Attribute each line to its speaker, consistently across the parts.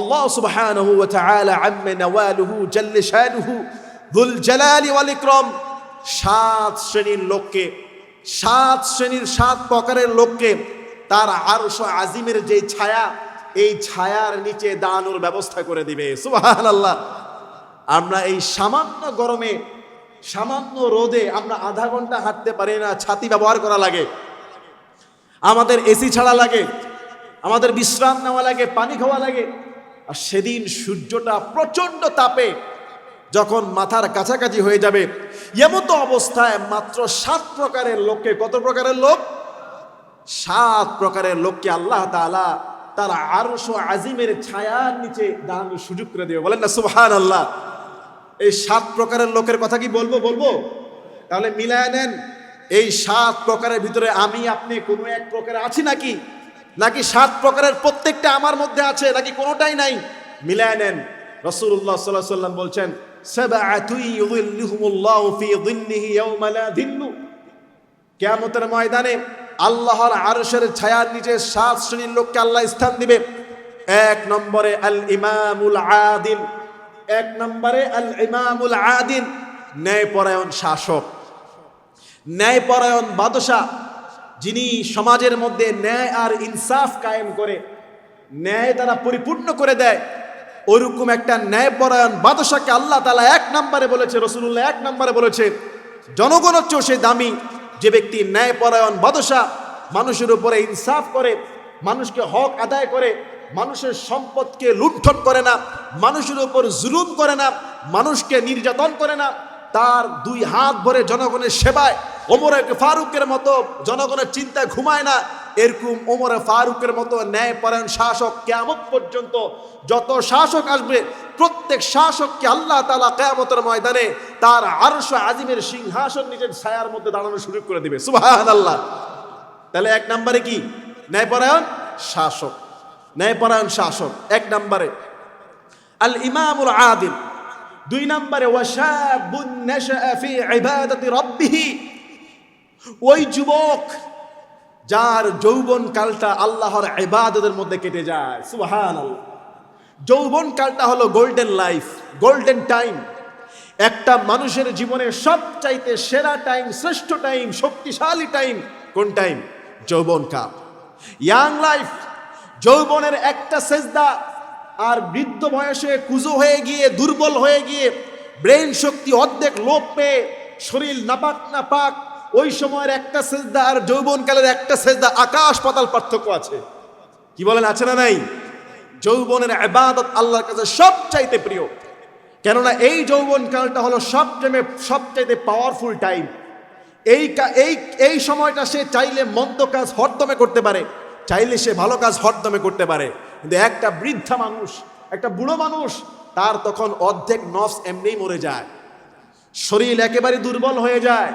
Speaker 1: আল্লাহ সুবহানাহু ওয়া তাআলা আম্মা নাওয়ালুহু জাল্লা শানুহু, যুল জালালি ওয়াল ইকরাম, সাত শ্রেণির লোককে, সাত শ্রেণির সাত প্রকারের লোককে তার আরশ আজিমের যে ছায়া, এই ছায়ার নিচে দাঁড়ানোর ব্যবস্থা করে দিবে। সুবহানাল্লাহ। আমরা এই সামান্য গরমে, সামান্য রোদে আমরা আধা ঘণ্টা হাঁটতে পারি না, ছাতি ব্যবহার করা লাগে। আমাদের এসি ছাড়া লাগে, আমাদের বিশ্রাম নেওয়া লাগে, পানি খাওয়া লাগে। আর সেদিন সূর্যটা প্রচণ্ড তাপে, যখন মাথার কাছাকাছি হয়ে যাবে। এমতো অবস্থায় মাত্র সাত প্রকারের লোককে, কত প্রকারের লোক? সাত প্রকারের লোককে আল্লাহ তাআলা তার আরশ আজিমের ছায়ার নিচে দাঁড়ানোর সুযোগ করে দেবে। বলেন না সুবহান আল্লাহ এই সাত প্রকারের লোকের কথা কি বলব বলব? তাহলে মিলায় নেন, এই সাত প্রকারের ভিতরে আমি, আপনি কোনো এক প্রকারে আছি নাকি? নাকি সাত প্রকারের প্রত্যেকটা আমার মধ্যে আছে, নাকি কোনোটাই নাই? মিলায় নেন। রসুল্লাহ সাল্লাহ সাল্লাম বলছেন কেয়ামতের ময়দানে আল্লাহর আরশের ছায়ার নিচে সাত শ্রেণির লোককে আল্লাহ স্থান দিবে। এক নম্বরে আল ইমামুল আদিল। এক নম্বরে আল ইমামুল আদিল। ন্যায়পরায়ণ শাসক। ন্যায়পরায়ণ বাদশাহ যিনি সমাজের মধ্যে ন্যায় আর ইনসাফ কায়েম করে, ন্যায় তারা পরিপূর্ণ করে দেয়, ওরকম একটা ন্যায়পরায়ণ বাদশাকে আল্লাহ তালা এক নম্বরে বলেছে রসুল্লাহ এক নম্বরে বলেছে, জনগণ হচ্ছে সে দামি, যে ব্যক্তি ন্যায়পরায়ণ বাদশা, মানুষের উপরে ইনসাফ করে, মানুষকে হক আদায় করে, মানুষের সম্পদকে লুণ্ঠন করে না, মানুষের উপর জুলুম করে না, মানুষকে নির্যাতন করে না তার দুই হাত ভরে জনগণের সেবায় ওমরে ফারুকের মতো জনগণের চিন্তায় ঘুমায় না। এরকম ওমরে ফারুকের মতো ন্যায়পরায়ণ শাসক কেমন পর্যন্ত যত শাসক আসবে, প্রত্যেক শাসককে আল্লাহ তালা কেয়ামতের ময়দানে তার আরশ আজিমের সিংহাসন নিজের ছায়ার মধ্যে দাঁড়ানোর সুযোগ করে দিবে। সুবাহ আল্লাহ তাহলে এক নম্বরে কি? ন্যায়পরায়ণ শাসক। ন্যায়পরায়ণ শাসক। এক নম্বরে। আল ইমামুল আদিল। দুই নম্বরে ওই যুবক, যার যৌবন কালটা আল্লাহর ইবাদতের মধ্যে কেটে যায়। সুবহানাল্লাহ। যৌবন কালটা হলো গোল্ডেন লাইফ গোল্ডেন টাইম একটা মানুষের জীবনের সবচাইতে সেরা টাইম শ্রেষ্ঠ টাইম শক্তিশালী টাইম কোন টাইম যৌবন কাল। ইয়াং লাইফ যৌবনের একটা সেজদা আর বৃদ্ধ বয়সে কুজো হয়ে গিয়ে, দুর্বল হয়ে গিয়ে ব্রেন শক্তি অর্ধেক লোপ পেয়ে, শরীর নাপাক নাপাক, ওই সময়ের একটা সেজদা আর যৌবনকালের একটা সেজদা, আকাশ পাতাল পার্থক্য আছে। কি বলেন, আছে না নাই? যৌবনের আবাদত আল্লাহর কাছে সবচাইতে প্রিয়। কেননা এই যৌবন কালটা হলো সবচেয়ে সবচাইতে পাওয়ারফুল টাইম এই এই এই সময়টা সে চাইলে মন্দ কাজ হরদমে করতে পারে, চাইলে সে ভালো কাজ হরদমে করতে পারে। কিন্তু একটা বৃদ্ধা মানুষ, একটা বুড়ো মানুষ, তার তখন অর্ধেক নফস এমনিই মরে যায়। শরীর একেবারে দুর্বল হয়ে যায়।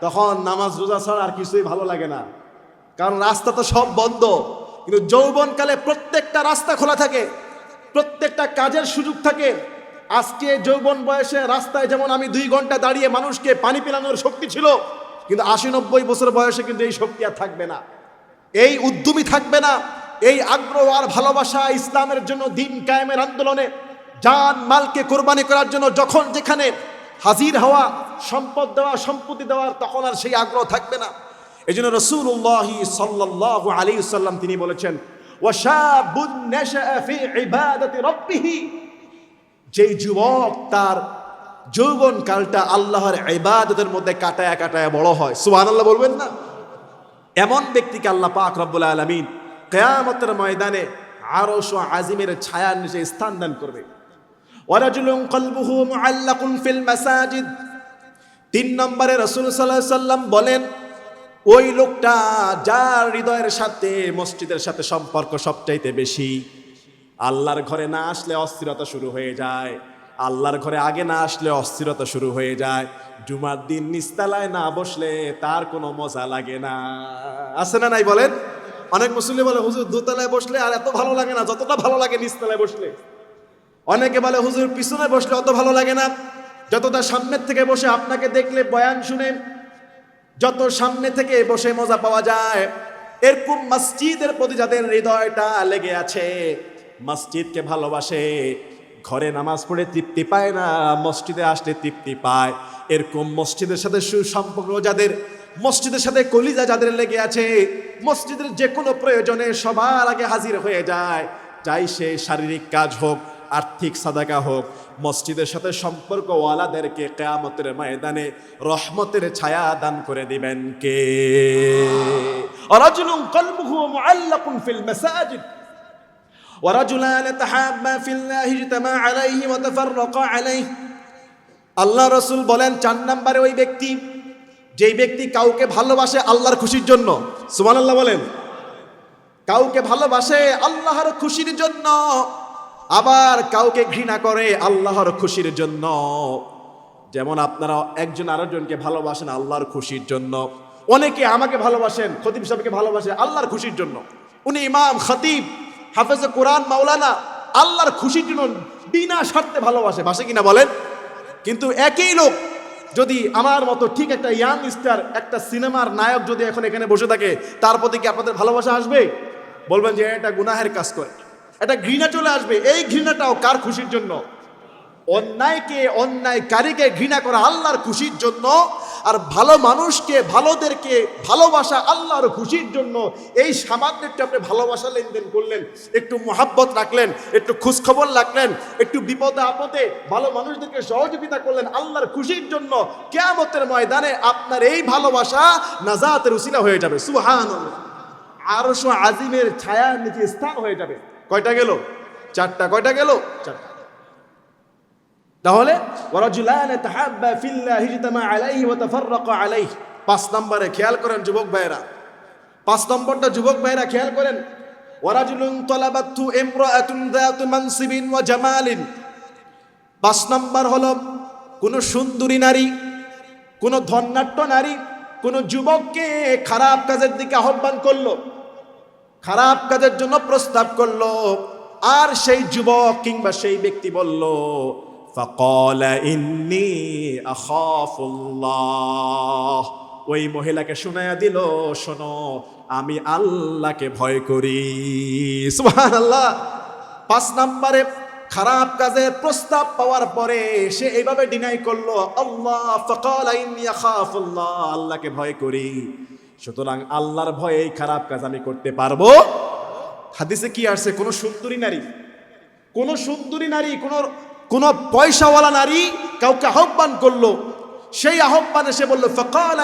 Speaker 1: তখন নামাজ রোজা ছাড়া আর কিছুই ভালো লাগে না। কারণ রাস্তা তো সব বন্ধ। কিন্তু যৌবনকালে প্রত্যেকটা রাস্তা খোলা থাকে, প্রত্যেকটা কাজের সুযোগ থাকে। আজকে যৌবন বয়সে রাস্তায় যেমন আমি দুই ঘণ্টা দাঁড়িয়ে মানুষকে পানি পিলানোর শক্তি ছিল, কিন্তু আশি নব্বই বছর বয়সে কিন্তু এই শক্তি আর থাকবে না। এই উদ্যমী থাকবে না। এই আগ্রহ আর ভালোবাসা ইসলামের জন্য দিন কায়েমের আন্দোলনে জান মালকে কোরবানি করার জন্য যখন যেখানে হাজির হওয়া, সম্পদ দেওয়া, সম্পত্তি দেওয়ার, তখন আর সেই আগ্রহ থাকবে না। এই জন্য রসুল্লাহি সাল্লাহ আলী সাল্লাম তিনি বলেছেন যেই যুবক তার যৌবন কালটা আল্লাহর ইবাদতের মধ্যে কাটায়া কাটায়া বড় হয়। সুবহানাল্লাহ বলবেন না? এমন ব্যক্তিকে আল্লাহ পাক রব্বুল আলমিন কেয়ামতের ময়দানে আরশ ও আজিমের ছায়ার নিচে স্থান দান করবে। ওয়ারাজুলুন কলবুহু মুআল্লাকুন ফিল মাসাজিদ। তিন নম্বরে রসুল সাল্লাহ সাল্লাম বলেন, ওই লোকটা যার হৃদয়ের সাথে মসজিদের সাথে সম্পর্ক সবচাইতে বেশি, আল্লাহর ঘরে না আসলে অস্থিরতা শুরু হয়ে যায়, আল্লাহর ঘরে আগে না আসলে অস্থিরতা শুরু হয়ে যায়, জুমার দিন নিস্তালায় না বসলে তার কোনো মজা লাগে না। আছে না নাই বলেন? অনেক মুসলিম বলে, হুজুর, দোতলায় বসলে আর এত ভালো লাগে না, যতটা ভালো লাগে নিস্তালায় বসলে। অনেকে বলে, হুজুর, পিছনে বসলে অত ভালো লাগে না। যতটা সামনের থেকে বসে আপনাকে দেখলে বয়ান শুনে, যত সামনে থেকে বসে মজা পাওয়া যায়। এরকম মসজিদের প্রতি যাদের হৃদয়টা লেগে আছে, মসজিদকে ভালোবাসে। ঘরে নামাজ পড়ে তৃপ্তি পায় না, মসজিদে আসলে তৃপ্তি পায়। এরকম মসজিদের সাথে সুসম্পর্ক যাদের মসজিদের সাথে কলিজা যাদের লেগে আছে মসজিদের যে কোনো প্রয়োজনে সবার আগে হাজির হয়ে যায় চাই সে শারীরিক কাজ হোক আর্থিক সাদাকা হোক মসজিদের সাথে সম্পর্ক ওয়ালাদেরকে কেয়ামতের ময়দানে রহমতের ছায়া দান করে দিবেন কে অরাজুলুম কলবুহু মুআল্লাকুন ফিল মাসাজিদ ورجلان تحابا في الله اجتمع عليه وتفرقا عليه আল্লাহ রসুল বলেন চার নম্বরে ওই ব্যক্তি যেই ব্যক্তি কাউকে ভালোবাসে আল্লাহর খুশির জন্য সুমান আল্লাহ বলেন, কাউকে ভালোবাসে আল্লাহর খুশির জন্য, আবার কাউকে ঘৃণা করে আল্লাহর খুশির জন্য। যেমন আপনারা একজন আরেকজনকে ভালোবাসেন আল্লাহর খুশির জন্য। অনেকে আমাকে ভালোবাসেন, খতিব সাহেবকে ভালোবাসে আল্লাহর খুশির জন্য। উনি ইমাম, খতিব, হাফেজ কোরআন, মাওলানা, আল্লাহর খুশির জন্য বিনা স্বার্থে ভালোবাসে। বাসে কিনা বলেন? কিন্তু একই লোক যদি আমার মতো ঠিক একটা ইয়াং স্টার একটা সিনেমার নায়ক যদি এখন এখানে বসে থাকে, তার প্রতি কি আপনাদের ভালোবাসা আসবে? বলবেন যে, এটা গুনাহের কাজ করে। এটা ঘৃণা চলে আসবে। এই ঘৃণাটাও কার খুশির জন্য? অন্যায়কে, অন্যায়কারীকে ঘৃণা করা আল্লাহর খুশির জন্য আর ভালো মানুষকে, ভালোদেরকে ভালোবাসা আল্লাহর খুশির জন্য এই সামান্য একটু আপনি ভালোবাসা লেনদেন করলেন, একটু মোহাব্বত রাখলেন, একটু খোঁজখবর রাখলেন, একটু বিপদে আপদে ভালো মানুষদেরকে সহযোগিতা করলেন আল্লাহর খুশির জন্য, কেয়ামতের ময়দানে আপনার এই ভালোবাসা নাজাতের উসিলা হয়ে যাবে। সুহান আরশো আজিমের ছায়ার নিচে স্থান হয়ে যাবে। কয়টা গেল? চারটা। কয়টা গেল? চারটা তাহলে ওয়ারাজুলান তাহাব্বা ফিল্লাহি ইজতামা আলাইহি ওয়া তাফাররাকা আলাইহি পাঁচ নম্বরে খেয়াল করেন যুবক ভাইরা পাঁচ নম্বরটা যুবক ভাইরা খেয়াল করেন। পাঁচ নম্বর হলো, কোন সুন্দরী নারী, কোন ধন্যাট্য নারী, কোন যুবককে খারাপ কাজের দিকে আহ্বান করল, খারাপ কাজের জন্য প্রস্তাব করল, আর সেই যুবক কিংবা সেই ব্যক্তি বলল فقال إني أخاف الله ওই মহিলাকে শুনাইয়া দিল শোনো আমি আল্লাহকে ভয় করি সুবহান আল্লাহ পাঁচ নম্বরে খারাপ কাজের প্রস্তাব পাওয়ার পরে সে এইভাবে ডিনাই করলো আল্লাহ ফকাল ইন্নি আখাফুল্লাহ আল্লাহকে ভয় করি সুতরাং আল্লাহর ভয়ে এই খারাপ কাজ আমি করতে পারবো হাদিসে কি আসছে কোন সুন্দরী নারী কোন সুন্দরী নারী কোন কোন পয়সাওয়ালা নারী কাউকে আহ্বান করল, সেই আহ্বানে সে বলল, ফকাল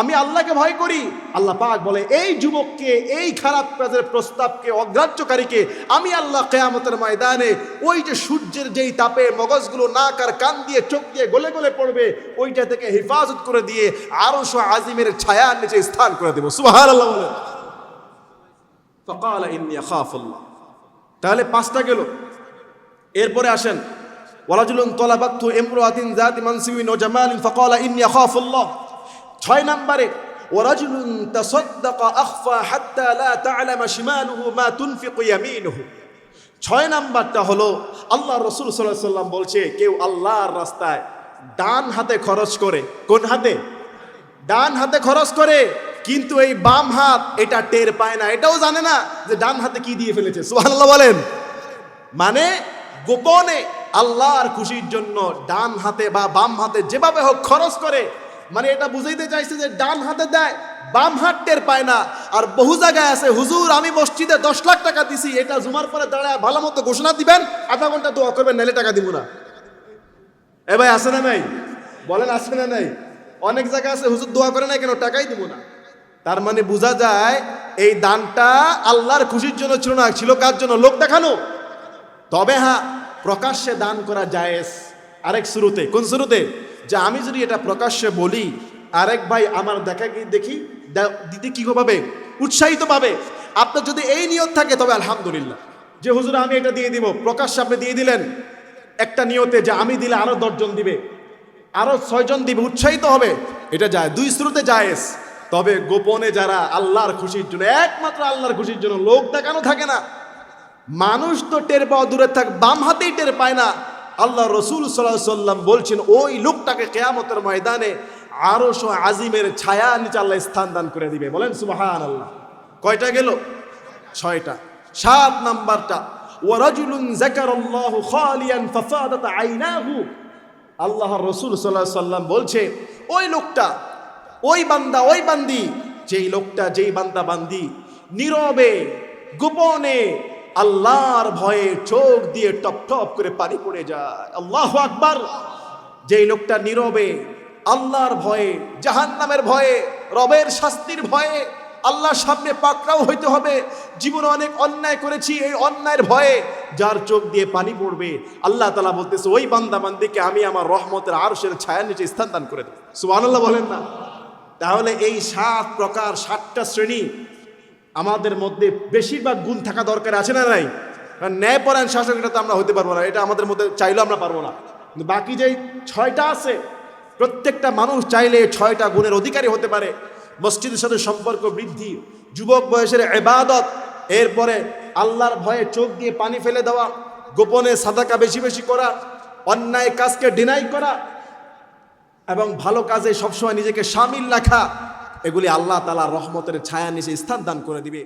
Speaker 1: আমি আল্লাহকে ভয় করি। আল্লাহ পাক বলে, এই যুবককে, এই খারাপ কাজের প্রস্তাবকে, অগ্রাহ্যকারীকে আমি আল্লাহ কেয়ামতের ময়দানে ওই যে সূর্যের যেই তাপে মগজগুলো নাক আর কান দিয়ে চোখ দিয়ে গলে গলে পড়বে, ওইটা থেকে হেফাজত করে দিয়ে আরও আজিমের ছায়ার নিচে স্থান করে দেবো। সুহার তাহলে পাঁচটা গেল। এরপরে আসেন, ওয়ালাজুলুন তলাবাত্তু ইমরাতিন জাতি মানসিবিন ও জামালিন ফাকালা ইন্নী আখাফুল্লাহ। ছয় নম্বরে, ওয়ারাজুলুন তাসাদ্দাকা আখফা হাত্তা লা তা'লামা শিমালুহু মা তুনফিকু ইয়ামিনুহু। ছয় নাম্বারটা হলো, আল্লাহ রসুল সাল্লাহ সাল্লাম বলছে, কেউ আল্লাহর রাস্তায় ডান হাতে খরচ করে। কোন হাতে? ডান হাতে খরচ করে, কিন্তু এই বাম হাত এটা টের পায় না। এটাও জানে না যে ডান হাতে কি দিয়ে ফেলেছে। সুবহানাল্লাহ বলেন। মানে গোপনে আল্লাহর খুশির জন্য ডান হাতে বা বাম হাতে যেভাবে হোক খরচ করে মানে এটা বুঝাইতে চাইছে যে ডান হাতে দেয়, বাম হাত টের পায় না। আর বহু জায়গায় আছে, হুজুর, আমি মসজিদে দশ লাখ টাকা দিছি, এটা জুমার পরে দাঁড়ায় ভালো মতো ঘোষণা দিবেন, আধা ঘণ্টা দোয়া করবেন নাইলে টাকা দিব না। এ ভাই, আছে না নাই? বলেন, আছে না নাই? অনেক জায়গায় আছে, হুজুর, দোয়া করে না কেন? টাকাই দিব না। তার মানে বোঝা যায়, এই দানটা আল্লাহর খুশির জন্য ছিল না, ছিল কার জন্য? লোক দেখানো। তবে হ্যাঁ প্রকাশ্যে দান করা জায়েজ। আরেক শুরুতে, কোন শুরুতে? যে আমি যদি এটা প্রকাশ্যে বলি, আরেক ভাই আমার দেখা দেখি দিতে কি পাবে উৎসাহিত পাবে আপনার যদি এই নিয়ত থাকে, তবে আলহামদুলিল্লাহ। যে হুজুর, আমি এটা দিয়ে দিব। প্রকাশ্যে আপনি দিয়ে দিলেন। একটা নিয়তে যে আমি দিলে আরও দশজন দিবে। আরও ছয়জন দিবে, উৎসাহিত হবে। এটা যায়। দুই শুরুতে জায়েজ। তবে গোপনে যারা আল্লাহর খুশির জন্য, একমাত্র আল্লাহর খুশির জন্য লোক দেখানো থাকে না। মানুষ তো টের পাওয়া দূরে থাক, বাম হাতেই টের পায় না। আল্লাহ রসুল সাল্লাহ সাল্লাম বলছেন, ওই লোকটাকে কেয়ামতের ময়দানে আরও আজিমের ছায়া নিচে আল্লাহ স্থান দান করে দিবে। বলেন সুবাহান আল্লাহ কয়টা গেল? ছয়টা। সাত নাম্বারটা, ওয়ারাজুলুন যাকারাল্লাহু খালিয়ান ফাফাদাত আইনাহু। আল্লাহর রসুল সাল্লাহ সাল্লাম বলছে, ওই লোকটা, ওই বান্দা, ওই বান্দি, যেই লোকটা, যেই বান্দা বান্দি, নীরবে, গোপনে আল্লাহর ভয়ে চোখ দিয়ে টপ টপ করে পানি পড়ে যায়। আল্লাহ আকবার। যেই লোকটা নীরবে, আল্লাহর ভয়ে, জাহান্নামের ভয়ে, রবের শাস্তির ভয়ে, আল্লাহর সামনে পাকড়াও হইতে হবে। জীবনে অনেক অন্যায় করেছি, এই অন্যায়ের ভয়ে যার চোখ দিয়ে পানি পড়বে, আল্লাহ তালা বলতেছে, ওই বান্দা বান্দিকে আমি আমার রহমতের আরশের ছায়ার নিচে স্থান দান করে দেব। সুবহানাল্লাহ বলেন না? তাহলে এই সাত প্রকার সাতটা শ্রেণি আমাদের মধ্যে বেশিরভাগ গুণ থাকা দরকার আছে না নাই? কারণ ন্যায়পরায়ণ শাসক এটা তো আমরা হতে পারব না, এটা আমাদের মধ্যে চাইলেও আমরা পারব না। কিন্তু বাকি যেই ছয়টা আছে, প্রত্যেকটা মানুষ চাইলে ছয়টা গুণের অধিকারী হতে পারে। মসজিদের সাথে সম্পর্ক বৃদ্ধি, যুবক বয়সের এবাদত, এরপরে আল্লাহর ভয়ে চোখ দিয়ে পানি ফেলে দেওয়া, গোপনে সাদাকা বেশি বেশি করা, অন্যায় কাজকে ডিনাই করা, এবং ভালো কাজে সবসময় নিজেকে সামিল রাখা এগুলি আল্লাহ তালা রহমতের ছায়া নিচে স্থান দান করে দিবে।